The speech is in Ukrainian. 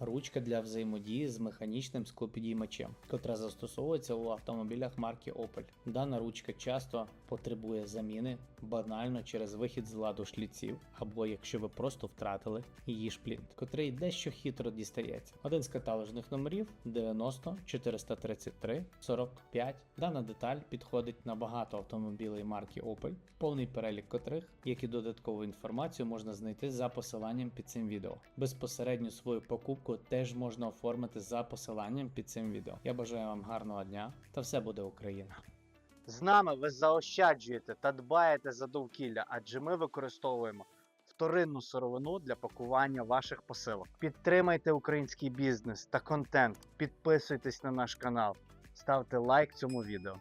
Ручка для взаємодії з механічним склопідіймачем, котра застосовується у автомобілях марки Opel. Дана ручка часто потребує заміни банально через вихід з ладу шліців, або якщо ви просто втратили її шплінт, котрий дещо хитро дістається. Один з каталожних номерів 90 433 45. Дана деталь підходить на багато автомобілей марки Opel, повний перелік котрих, як і додаткову інформацію, можна знайти за посиланням під цим відео. Безпосередньо свою покупку теж можна оформити за посиланням під цим відео. Я бажаю вам гарного дня та все буде Україна! З нами ви заощаджуєте та дбаєте за довкілля, адже ми використовуємо вторинну сировину для пакування ваших посилок. Підтримайте український бізнес та контент, підписуйтесь на наш канал, ставте лайк цьому відео.